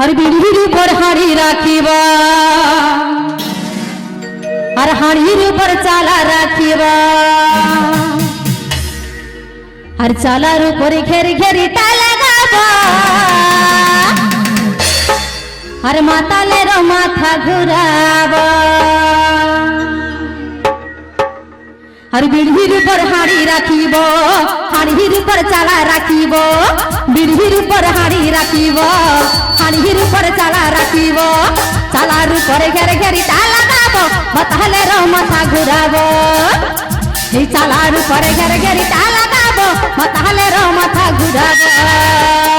আর বিড়ির উপর হাড়ি রাখিবা আর হাড়ির উপর চালা রাখিবা আর চালার উপরে ঘেরি ঘেরি তালা গাবা আর মাতালের মাথা ঘুরাবা আর বিড়ির উপর হাড়ি রাখিব, হাড়ির উপর চালা রাখিব, বিড়ির উপর হাড়ি রাখিব, হাড়ির উপর চালা রাখিব। চালার উপরে ঘেরে ঘেরি তালা গাব মাতালের মাথা ঘুরাব। এই চালার উপরে ঘেরে ঘেরি ঘুরাব।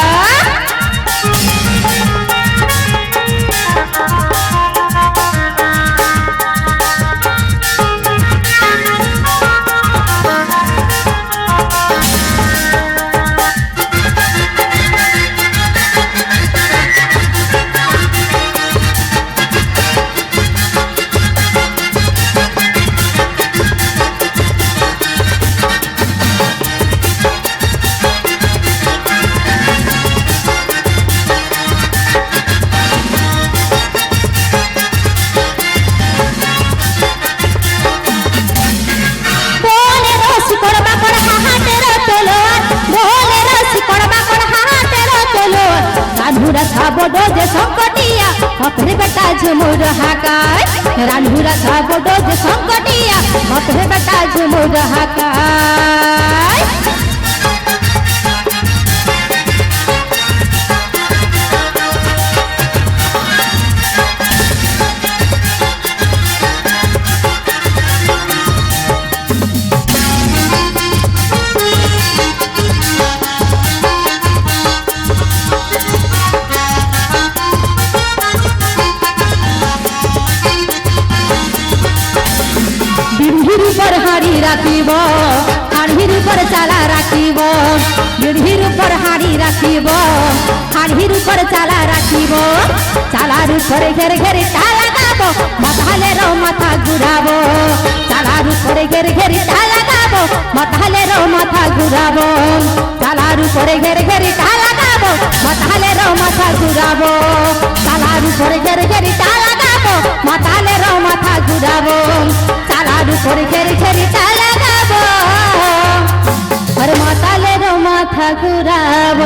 রাধুরা যে সংকটিয়া বাপরে বেটা ঝুমুর হাকায় রাধুরা খাব যে সংকটিয়া বাপরে বেটা ঝুমুর হাকায় রাখিব, হাড়ির উপর চালা রাখিব বিড়ির উপর হাড়ি রাখিব, হাড়ির উপর চালা রাখিব, চালার উপরে ঘেরে ঘেরে তালা গাব মাথালের মাথা ঘুরাব, চালার উপরে ঘেরে ঘেরে তালা গাব মাথালের মাথা ঘুরাব, চালার উপরে ঘেরে ঘেরে তালা গাব মাথালের মাথা ঘুরাব, চালার উপরে ঘেরে ঘেরে তালা গাব মাথালের মাথা ঘুরাব, চালার উপরে ঘেরে ঘেরে তালা ঘুরাব